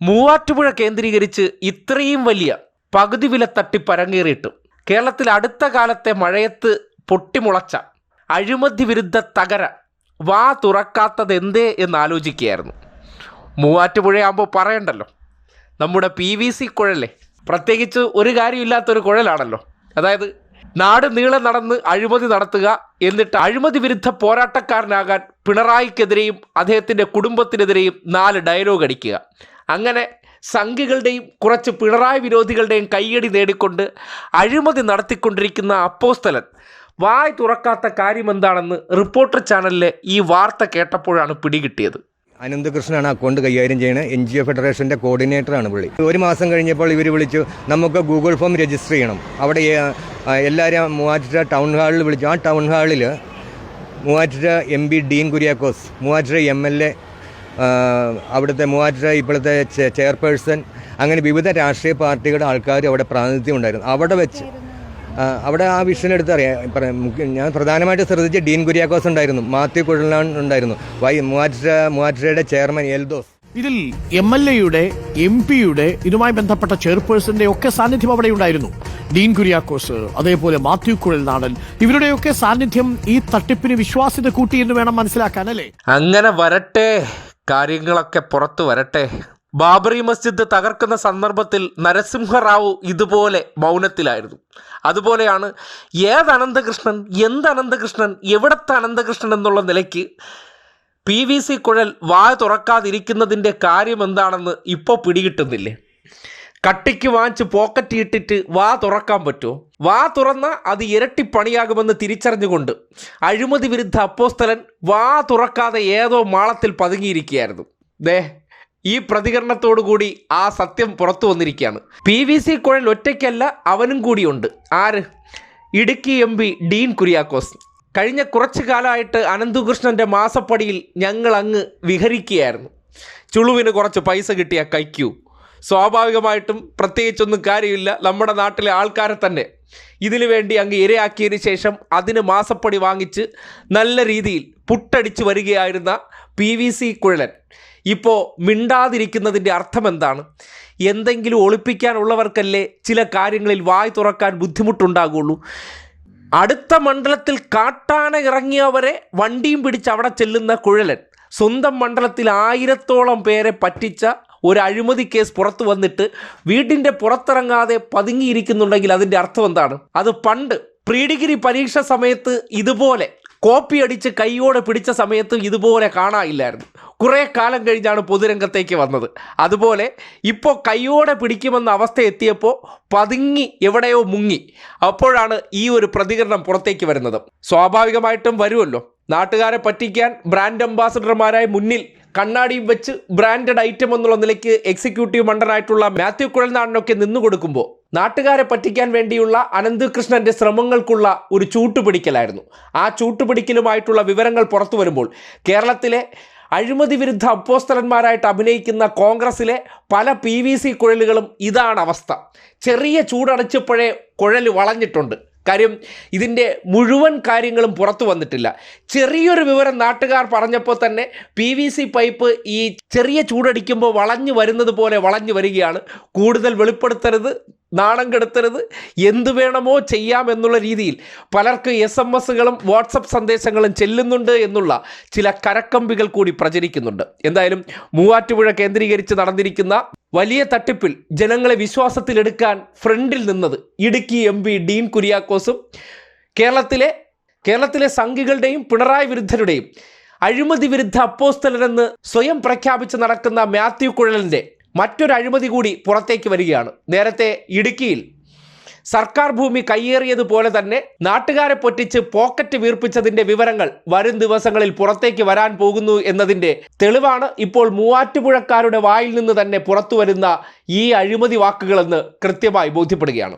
മൂവാറ്റുപുഴ കേന്ദ്രീകരിച്ച് ഇത്രയും വലിയ പകുതി വില തട്ടിപ്പരങ്ങേറിയിട്ടും കേരളത്തിൽ അടുത്ത കാലത്തെ മഴയത്ത് പൊട്ടിമുളച്ച അഴിമതി വിരുദ്ധ തകര വാ തുറക്കാത്തത് എന്തേ എന്ന് ആലോചിക്കുകയായിരുന്നു മൂവാറ്റുപുഴയാകുമ്പോൾ പറയണ്ടല്ലോ നമ്മുടെ പി വി സി കുഴലേ പ്രത്യേകിച്ച് ഒരു കാര്യമില്ലാത്തൊരു കുഴലാണല്ലോ. അതായത് നാട് നീളെ നടന്ന് അഴിമതി നടത്തുക എന്നിട്ട് അഴിമതി വിരുദ്ധ പോരാട്ടക്കാരനാകാൻ പിണറായിക്കെതിരെയും അദ്ദേഹത്തിന്റെ കുടുംബത്തിനെതിരെയും നാല് ഡയലോഗ് അടിക്കുക. അങ്ങനെ സംഘികളുടെയും കുറച്ച് പിണറായി വിരോധികളുടെയും കയ്യടി നേടിക്കൊണ്ട് അഴിമതി നടത്തിക്കൊണ്ടിരിക്കുന്ന അപ്പോസ്തലൻ. വായ് തുറക്കാത്ത കാര്യം എന്താണെന്ന് റിപ്പോർട്ടർ ചാനലിലെ ഈ വാർത്ത കേട്ടപ്പോഴാണ് പിടികിട്ടിയത്. അനന്തകൃഷ്ണനാണ് അക്കൗണ്ട് കൈകാര്യം ചെയ്യുന്നത് എൻ ജി ഒ ഫെഡറേഷന്റെ കോർഡിനേറ്ററാണ് പുള്ളി. ഒരു മാസം കഴിഞ്ഞപ്പോൾ ഇവർ വിളിച്ചു നമുക്ക് ഗൂഗിൾ ഫോം രജിസ്റ്റർ ചെയ്യണം. അവിടെ എല്ലാവരും മൂവാറ്റുപുഴ ടൗൺ ഹാളിൽ വിളിച്ചു. ആ ടൗൺ ഹാളിൽ Muvattupuzha M P Dean Kuriakose Muvattupuzha M L A അവിടുത്തെ മൂവാറ്റുപുഴ ഇപ്പോഴത്തെ ചെയർപേഴ്സൺ അങ്ങനെ വിവിധ രാഷ്ട്രീയ പാർട്ടികളുടെ ആൾക്കാർ അവിടെ പ്രാതിനിധ്യം ഉണ്ടായിരുന്നു. അവിടെ വെച്ച് ആ, അവിടെ ആ വിഷൻ എടുത്തറിയാം ഞാൻ പ്രധാനമായിട്ട് ശ്രദ്ധിച്ച ഡീൻ കുര്യാക്കോസ് ഉണ്ടായിരുന്നു. മാത്യു കുഴലാൻ ഉണ്ടായിരുന്നു. വൈ മൂവാറ്റുപുഴ മൂവാറ്റുപുഴയുടെ ചെയർമാൻ എൽദോസ്. ഇതിൽ എം എൽ എയുടെ എം പിയുടെ ഇതുമായി ബന്ധപ്പെട്ട ചെയർപേഴ്സന്റെ ഒക്കെ സാന്നിധ്യം അവിടെ ഉണ്ടായിരുന്നു. ഡീൻ കുര്യാക്കോസ് അതേപോലെ മാത്യു കുഴൽനാടൻ ഇവരുടെയൊക്കെ സാന്നിധ്യം ഈ തട്ടിപ്പിന് വിശ്വാസ്യത കൂട്ടി എന്ന് വേണം മനസ്സിലാക്കാൻ അല്ലേ? അങ്ങനെ വരട്ടെ. കാര്യങ്ങളൊക്കെ പുറത്തു വരട്ടെ. ബാബറി മസ്ജിദ് തകർക്കുന്ന സന്ദർഭത്തിൽ നരസിംഹറാവു ഇതുപോലെ മൗനത്തിലായിരുന്നു. അതുപോലെയാണ് ഏത് അനന്തകൃഷ്ണൻ എന്ത് അനന്തകൃഷ്ണൻ എവിടത്തെ അനന്തകൃഷ്ണൻ എന്നുള്ള നിലയ്ക്ക് പി വി സി കുഴൽ വായ തുറക്കാതിരിക്കുന്നതിന്റെ കാര്യം എന്താണെന്ന് ഇപ്പോൾ പിടികിട്ടുന്നില്ലേ? കട്ടിക്ക് വാങ്ങിച്ച് പോക്കറ്റ് ഇട്ടിട്ട് വാ തുറക്കാൻ പറ്റുമോ? വാ തുറന്ന അത് ഇരട്ടി പണിയാകുമെന്ന് തിരിച്ചറിഞ്ഞുകൊണ്ട് അഴിമതി വിരുദ്ധ അപ്പോസ്തലൻ വാ തുറക്കാതെ ഏതോ മാളത്തിൽ പതുങ്ങിയിരിക്കുകയായിരുന്നു. ദേ ഈ പ്രതികരണത്തോടു കൂടി ആ സത്യം പുറത്തു വന്നിരിക്കുകയാണ്. പി വി സി കുഴൽ ഒറ്റയ്ക്കല്ല അവനും കൂടിയുണ്ട്. ആര്? Idukki M P Dean Kuriakose. കഴിഞ്ഞ കുറച്ചു കാലമായിട്ട് അനന്തകൃഷ്ണന്റെ മാസപ്പടിയിൽ ഞങ്ങൾ അങ്ങ് വിഹരിക്കുകയായിരുന്നു. ചുളുവിന് കുറച്ച് പൈസ കിട്ടിയ കൈക്കൂ സ്വാഭാവികമായിട്ടും പ്രത്യേകിച്ചൊന്നും കാര്യമില്ല. നമ്മുടെ നാട്ടിലെ ആൾക്കാരെ തന്നെ ഇതിനു വേണ്ടി അങ്ങ് ഇരയാക്കിയതിന് ശേഷം അതിന് മാസപ്പടി വാങ്ങിച്ച് നല്ല രീതിയിൽ പുട്ടടിച്ച് വരികയായിരുന്ന പി വി സി കുഴലൻ. ഇപ്പോൾ മിണ്ടാതിരിക്കുന്നതിന്റെ അർത്ഥം എന്താണ് എന്തെങ്കിലും ഒളിപ്പിക്കാനുള്ളവർക്കല്ലേ ചില കാര്യങ്ങളിൽ വായി തുറക്കാൻ ബുദ്ധിമുട്ടുണ്ടാകുള്ളൂ. അടുത്ത മണ്ഡലത്തിൽ കാട്ടാന ഇറങ്ങിയവരെ വണ്ടിയും പിടിച്ച് അവിടെ ചെല്ലുന്ന കുഴലൻ സ്വന്തം മണ്ഡലത്തിൽ ആയിരത്തോളം പേരെ പറ്റിച്ച ഒരു അഴിമതി കേസ് പുറത്തു വന്നിട്ട് വീട്ടിന്റെ പുറത്തിറങ്ങാതെ പതുങ്ങിയിരിക്കുന്നുണ്ടെങ്കിൽ അതിന്റെ അർത്ഥം എന്താണ്? അത് പണ്ട് പ്രീ ഡിഗ്രി പരീക്ഷ സമയത്ത് ഇതുപോലെ കോപ്പി അടിച്ച് കൈയോടെ പിടിച്ച സമയത്ത് ഇതുപോലെ കാണാനില്ലായിരുന്നു. കുറേ കാലം കഴിഞ്ഞാണ് പൊതുരംഗത്തേക്ക് വന്നത്. അതുപോലെ ഇപ്പോൾ കൈയോടെ പിടിക്കുമെന്ന അവസ്ഥ എത്തിയപ്പോൾ പതുങ്ങി എവിടെയോ മുങ്ങി. അപ്പോഴാണ് ഈ ഒരു പ്രതികരണം പുറത്തേക്ക് വരുന്നത്. സ്വാഭാവികമായിട്ടും വരുമല്ലോ. നാട്ടുകാരെ പറ്റിക്കാൻ ബ്രാൻഡ് അംബാസഡർമാരായി മുന്നിൽ കണ്ണാടിയും വെച്ച് ബ്രാൻഡഡ് ഐറ്റം എന്നുള്ള നിലയ്ക്ക് എക്സിക്യൂട്ടീവ് മണ്ടറായിട്ടുള്ള മാത്യു കുഴൽനാടനൊക്കെ നിന്നു കൊടുക്കുമ്പോൾ നാട്ടുകാരെ പറ്റിക്കാൻ വേണ്ടിയുള്ള അനന്തകൃഷ്ണന്റെ ശ്രമങ്ങൾക്കുള്ള ഒരു ചൂട്ടുപിടിക്കലായിരുന്നു. ആ ചൂട്ടുപിടിക്കലുമായിട്ടുള്ള വിവരങ്ങൾ പുറത്തു വരുമ്പോൾ കേരളത്തിലെ അഴിമതി വിരുദ്ധ അപ്പോസ്തലന്മാരായിട്ട് അഭിനയിക്കുന്ന കോൺഗ്രസിലെ പല പി വി സി കുഴലുകളും ഇതാണ് അവസ്ഥ. ചെറിയ ചൂടടച്ചപ്പോഴേ കുഴൽ വളഞ്ഞിട്ടുണ്ട്. കാര്യം ഇതിന്റെ മുഴുവൻ കാര്യങ്ങളും പുറത്തു വന്നിട്ടില്ല. ചെറിയൊരു വിവരം നാട്ടുകാർ പറഞ്ഞപ്പോൾ തന്നെ പി വി സി പൈപ്പ് ഈ ചെറിയ ചൂടടിക്കുമ്പോൾ വളഞ്ഞു വരുന്നത് പോലെ വളഞ്ഞു വരികയാണ്. കൂടുതൽ വെളിപ്പെടുത്തരുത് നാണം കെടുത്തരുത് എന്തു വേണമോ ചെയ്യാം എന്നുള്ള രീതിയിൽ പലർക്ക് എസ് എം എസുകളും വാട്സപ്പ് സന്ദേശങ്ങളും ചെല്ലുന്നുണ്ട് എന്നുള്ള ചില കരക്കമ്പികൾ കൂടി പ്രചരിക്കുന്നുണ്ട്. എന്തായാലും മൂവാറ്റുപുഴ കേന്ദ്രീകരിച്ച് നടന്നിരിക്കുന്ന വലിയ തട്ടിപ്പിൽ ജനങ്ങളെ വിശ്വാസത്തിലെടുക്കാൻ ഫ്രണ്ടിൽ നിന്നത് ഇടുക്കി എം പി ഡീൻ കുര്യാക്കോസും കേരളത്തിലെ കേരളത്തിലെ സംഘികളുടെയും പിണറായി വിരുദ്ധരുടെയും അഴിമതി വിരുദ്ധ അപ്പോസ്തലെന്ന് സ്വയം പ്രഖ്യാപിച്ച് നടക്കുന്ന മാത്യു കുഴലിന്റെ മറ്റൊരു അഴിമതി കൂടി പുറത്തേക്ക് വരികയാണ്. നേരത്തെ ഇടുക്കിയിൽ സർക്കാർ ഭൂമി കയ്യേറിയതുപോലെ തന്നെ നാട്ടുകാരെ പൊറ്റിച്ച് പോക്കറ്റ് വീർപ്പിച്ചതിന്റെ വിവരങ്ങൾ വരും ദിവസങ്ങളിൽ പുറത്തേക്ക് വരാൻ പോകുന്നു എന്നതിന്റെ തെളിവാണ് ഇപ്പോൾ മൂവാറ്റുപുഴക്കാരുടെ വായിൽ നിന്ന് തന്നെ പുറത്തു വരുന്ന ഈ അഴിമതി വാക്കുകളെന്ന് കൃത്യമായി ബോധ്യപ്പെടുകയാണ്.